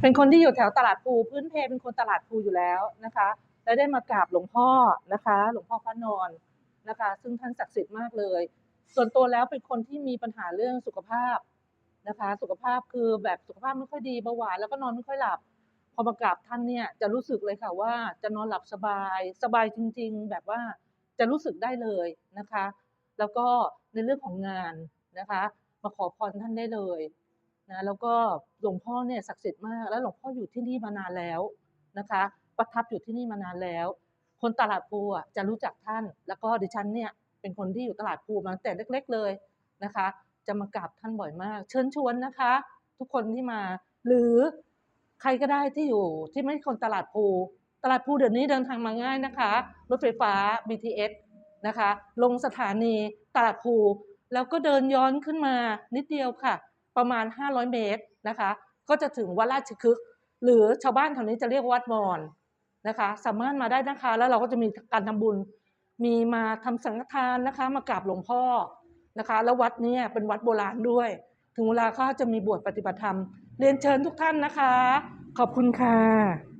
เป็นคนที่อยู่แถวตลาดภูพื้นเพเป็นคนตลาดภูอยู่แล้วนะคะและได้มากราบหลวงพ่อนะคะ หลวงพ่อพระนอนนะคะ ซึ่งท่านศักดิ์สิทธิ์มากเลย ส่วนตัวแล้วเป็นคนที่มีปัญหาเรื่องสุขภาพนะคะ สุขภาพคือแบบสุขภาพไม่ค่อยดีเบาหวานแล้วก็นอนไม่ค่อยหลับ พอมากราบท่านเนี่ยจะรู้สึกเลยค่ะว่าจะนอนหลับสบายสบายจริง ๆ แบบว่าจะรู้สึกได้เลยนะคะ แล้วก็ในเรื่องของงานนะคะ มาขอพรท่านได้เลย นะแล้วก็หลวงพ่อเนี่ยศักดิ์สิทธิ์มาก แล้วหลวงพ่ออยู่ที่นี่มานานแล้วนะคะ ประทับอยู่ที่นี่มานานแล้ว คนตลาดภูอะจะรู้จักท่าน แล้วก็ดิฉันเนี่ยเป็นคนที่อยู่ตลาดภูมาตั้งแต่เล็ก ๆเลยนะคะ จะมากราบท่านบ่อยมาก เชิญชวนนะคะ ทุกคนที่มา หรือใครก็ได้ที่อยู่ที่ไม่คนตลาดภูตลาดภูเดี๋ยวนี้เดินทางมาง่ายนะคะ รถไฟฟ้า BTS นะคะ ลงสถานีตลาดภูแล้วก็เดินย้อนขึ้นมานิดเดียวค่ะ ประมาณ 500 เมตรนะคะ ก็จะถึงวัดราชคฤห์หรือชาวบ้านแถวนี้จะเรียกวัดมอนนะคะ สามารถมาได้นะคะ แล้วเราก็จะมีการทำบุญ มีมาทำสังฆทานนะคะ มากราบหลวงพ่อนะคะ แล้ววัดนี้เป็นวัดโบราณด้วย ถึงเวลาก็จะมีบวชปฏิบัติธรรม เรียนเชิญทุกท่านนะคะ ขอบคุณค่ะ